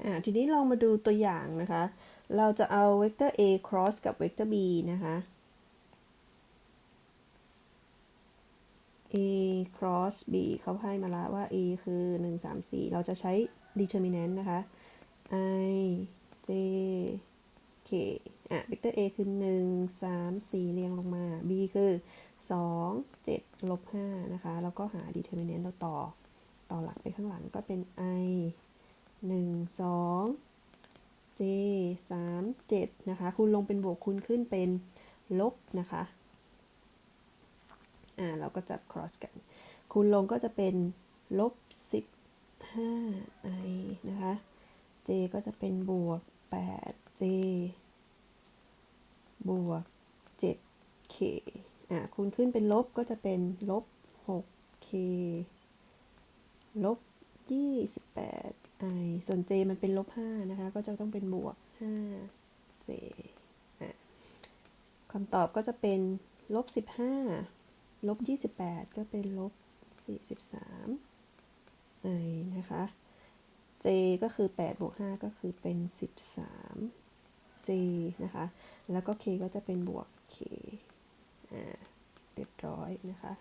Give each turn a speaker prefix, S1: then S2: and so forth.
S1: อ่าทีนี้ลองมาดูตัวอย่างนะคะ เราจะเอาเวกเตอร์ a cross กับเวกเตอร์ b นะคะ a cross b เขาให้มาล้วว่า a คือ 1 3 4 เราจะใช้ determinant นะคะ i j k อะเวกเตอร์ a คือ 1 3 4 เรียงลงมา b คือ 2 7ลบ5นะคะ แล้วก็หา determinant เราต่อ ต่อหลังไปข้างหลังก็เป็น i หนึ่งสอง j สามเจนะคะคูณลงเป็นบวกคูณขึ้นเป็นลบนะคะอ่าเราก็จับ cross กัน คูณลงก็จะเป็นลบสิบห้า i นะคะ j ก็จะเป็นบวกแปด j บวกเจ็ด k อ่าคูณขึ้นเป็นลบก็จะเป็นลบหก k ลบยี่สิบแปด i ส่วน j มันเป็นลบห้านะคะ ก็จะต้องเป็นบวกห้า j คำตอบก็จะเป็นลบสิบห้าลบยี่สิบแปดก็เป็นลบสี่สิบสาม i นะคะ j ก็คือแปดบวกห้าก็คือเป็นสิบสาม j นะคะ แล้วก็ k ก็จะเป็นบวก k เรียบร้อยนะคะ